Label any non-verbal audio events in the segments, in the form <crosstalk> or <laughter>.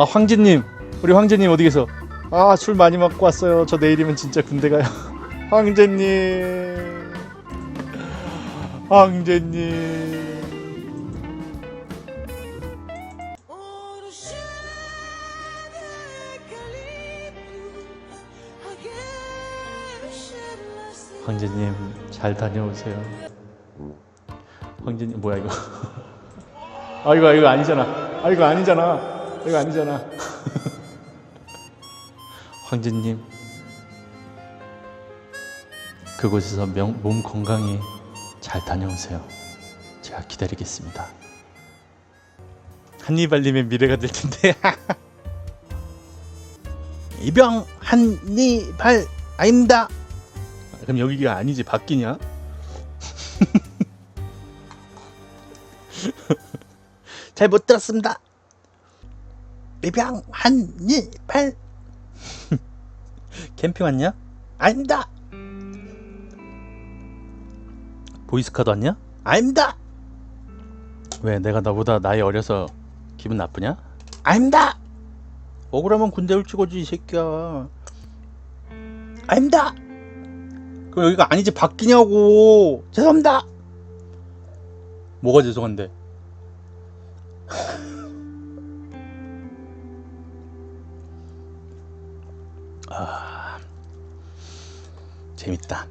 아 황제님 우리 황제님 어디 계세요? 아 술 많이 먹고 왔어요. 저 내일이면 진짜 군대 가요. <laughs> 황제님 황제님 황제님 잘 다녀오세요. 황제님 뭐야 이거? <laughs> 아 이거 이거 아니잖아. 아 이거 아니잖아. 이거 아니잖아. <laughs> 황제님 그곳에서 명, 몸 건강히 잘 다녀오세요. 제가 기다리겠습니다. 한니발님의 미래가 될 텐데. <laughs> 이병 한니발 아닙니다. 그럼 여기가 아니지 바뀌냐? <laughs> 잘 못 들었습니다. 이병 한니발 <laughs> 캠핑 왔냐? 아닙니다. 보이스카드 왔냐? 아닙니다. 왜 내가 나보다 나이 어려서 기분 나쁘냐? 아닙니다. 억울하면 군대 오지 이 새끼야. 아닙니다. 그럼 여기가 아니지 바뀌냐고. 죄송합니다. 뭐가 죄송한데? <laughs> 아 재밌다.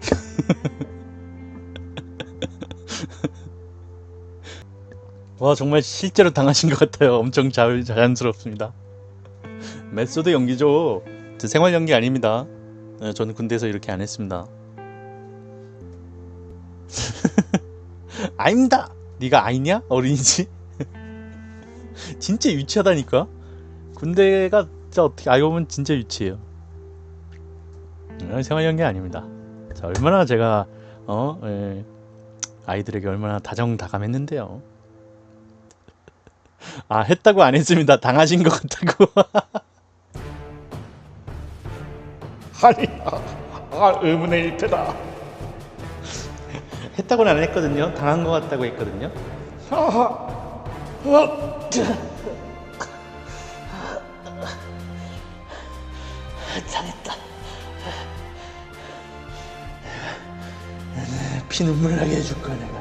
<laughs> 와 정말 실제로 당하신 것 같아요. 엄청 자, 자연스럽습니다. 메소드 연기죠. 저 생활 연기 아닙니다. 네, 저는 군대에서 이렇게 안 했습니다. <laughs> 아닙니다. 네가 아니냐? 어린이지? <laughs> 진짜 유치하다니까. 군대가 진짜 어떻게 알고 보면 진짜 유치해요. 음, 생활 연기 아닙니다. 자, 얼마나 제가 어 예, 아이들에게 얼마나 다정다감했는데요. 아 했다고 안 했습니다. 당하신 것 같다고. <laughs> 아니, 아, 아 의문의 일패다. 했다고는 안 했거든요. 당한 것 같다고 했거든요. 당했다. 피눈물 나게 해줄 거야 내가.